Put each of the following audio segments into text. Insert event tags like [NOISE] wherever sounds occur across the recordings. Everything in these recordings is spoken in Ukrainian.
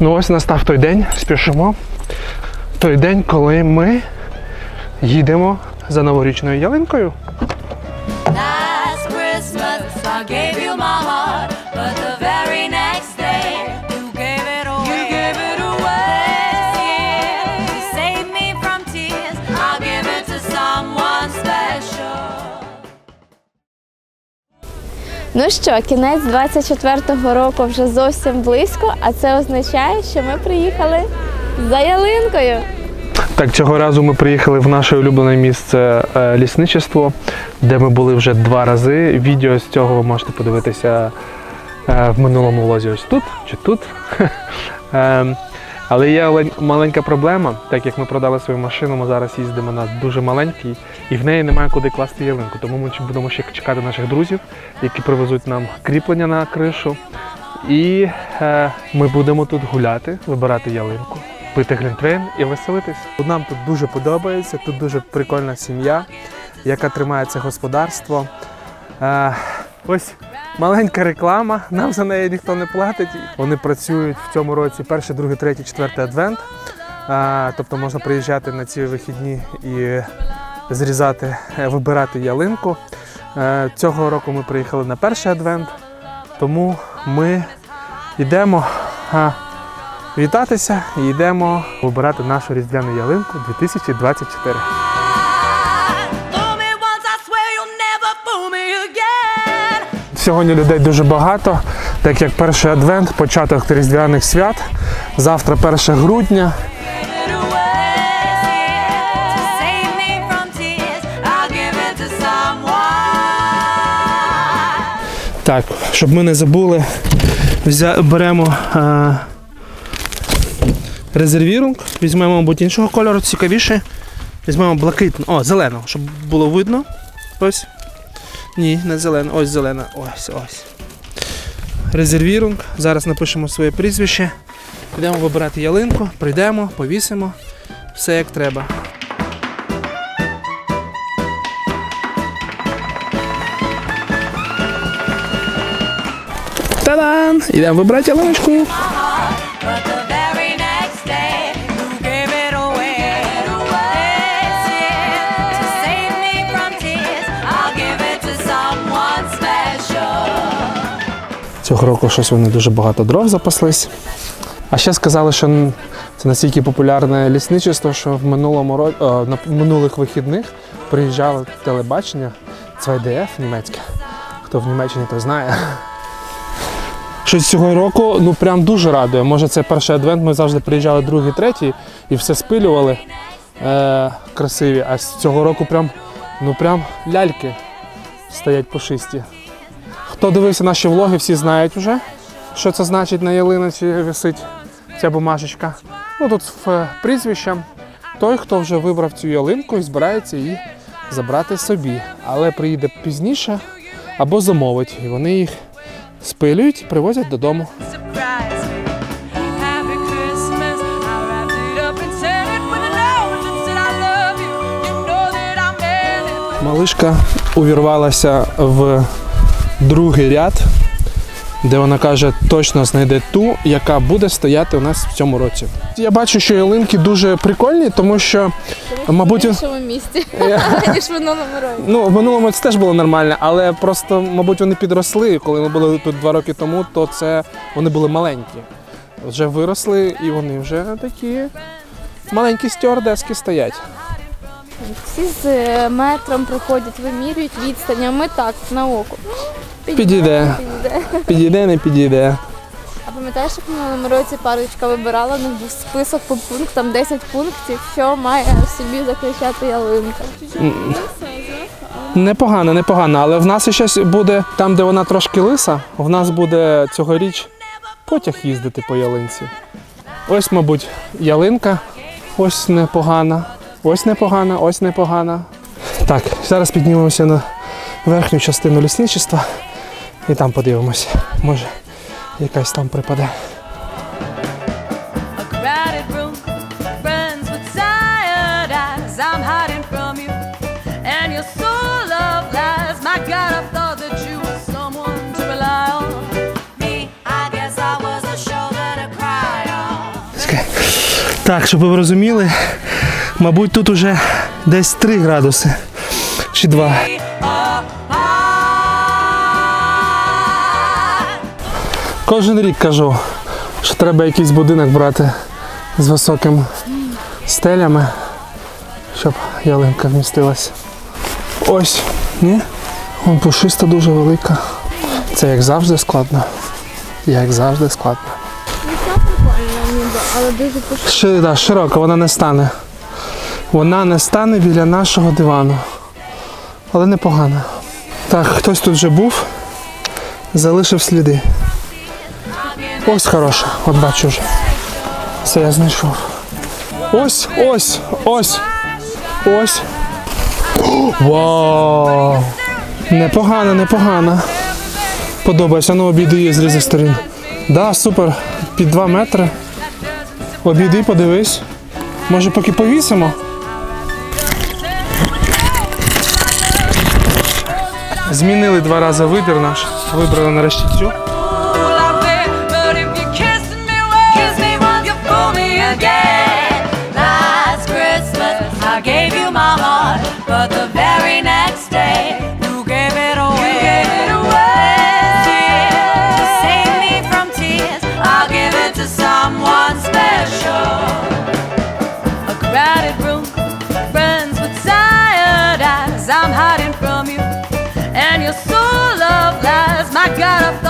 Ну ось настав той день, спішимо. Той день, коли ми їдемо за новорічною ялинкою. Ну що, кінець 24-го року вже зовсім близько, а це означає, що ми приїхали за ялинкою. Так, цього разу ми приїхали в наше улюблене місце е, лісничество, де ми були вже два рази. Відео з цього ви можете подивитися е, в минулому влозі ось тут чи тут. [LAUGHS] Але є маленька проблема, так як ми продали свою машину, ми зараз їздимо на дуже маленькій, і в неї немає куди класти ялинку. Тому ми будемо ще чекати наших друзів, які привезуть нам кріплення на кришу. І е, ми будемо тут гуляти, вибирати ялинку, пити глінтвейн і веселитись. Нам тут дуже подобається, тут дуже прикольна сім'я, яка тримає це господарство. Е, ось маленька реклама, нам за неї ніхто не платить. Вони працюють в цьому році перший, другий, третій, четвертий адвент. Тобто можна приїжджати на ці вихідні і зрізати, е, вибирати ялинку. Е, цього року ми приїхали на перший адвент, тому ми йдемо вітатися і йдемо вибирати нашу різдвяну ялинку 2024. Сьогодні людей дуже багато, так як перший адвент, початок різдвяних свят. Завтра 1 грудня. Так, щоб ми не забули, беремо а... резервірунг, візьмемо, мабуть, іншого кольору, цікавіше. Візьмемо блакитну, о, зелену, щоб було видно. Ось. Ні, не зелена, ось зелена. Ось, ось. Резервірунг. Зараз напишемо своє прізвище. Підемо вибирати ялинку, прийдемо, повісимо. Все як треба. Та-дан! Ідемо вибирати ялиночку. Цього року щось вони дуже багато дров запаслись. А ще сказали, що це настільки популярне лісничество, що в минулому ро... на минулих вихідних приїжджало телебачення ЦВДФ німецьке. Хто в Німеччині, то знає. Щось цього року ну прям дуже радує. Може, це перший адвент, ми завжди приїжджали другий, третій і все спилювали е- красиві. А з цього року прям, ну прям ляльки стоять пушисті. Хто дивився наші влоги, всі знають вже, що це значить на ялиниці висить ця бумажечка. Ну тут в прізвище той, хто вже вибрав цю ялинку і збирається її забрати собі. Але приїде пізніше або замовить. І вони їх спилюють і привозять додому. Малишка увірвалася в другий ряд, де вона каже, точно знайде ту, яка буде стояти у нас в цьому році. Я бачу, що ялинки дуже прикольні, тому що, мабуть, в іншому місті, [LAUGHS] [LAUGHS] ніж в минулому році. ну, в минулому це теж було нормально, але просто, мабуть, вони підросли. Коли ми були тут два роки тому, то це вони були маленькі. Вже виросли і вони вже такі маленькі стюардески стоять. Всі з е, метром проходять, вимірюють відстань, а ми так, на око. Підійде. підійде. Не підійде. А пам'ятаєш, як в минулому році парочка вибирала, у був список по пунктам, 10 пунктів, що має в собі захищати ялинка. Непогано, непогано, але в нас ще буде там, де вона трошки лиса, в нас буде цьогоріч потяг їздити по ялинці. Ось, мабуть, ялинка, ось непогана, ось непогана, ось непогана. Так, зараз піднімемося на верхню частину лісничества і там подивимося. Може, якась там припаде. Так, щоб ви розуміли, мабуть, тут уже десь 3 градуси чи 2. Кожен рік кажу, що треба якийсь будинок брати з високими стелями, щоб ялинка вмістилася. Ось, ні? Вон пушиста дуже велика. Це як завжди складно. Як завжди складно. Ши, да, широка, вона не стане. Вона не стане біля нашого дивану. Але непогана. Так, хтось тут вже був, залишив сліди. Ось хороша, от бачу вже. Це я знайшов. Ось, ось, ось. Ось. Вау! Непогано, непогано. Подобається, ну обійди її з різних сторін. Да, супер. Під 2 метри. Обійди, подивись. Може, поки повісимо? Змінили два рази вибір наш. Вибрали нарешті цю. I gave you my heart, but the very next day you gave it away. You gave it away. To save me from tears, I'll give it to someone special. A crowded room, friends with tired eyes. I'm hiding from you, and you're so love lies. My God, I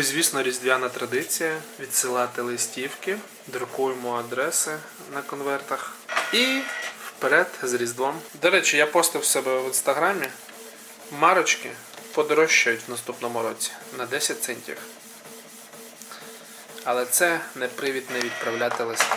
і звісно, різдвяна традиція відсилати листівки, друкуємо адреси на конвертах і вперед з Різдвом. До речі, я постив себе в інстаграмі. Марочки подорожчають в наступному році на 10 центів. Але це не привід не відправляти листи.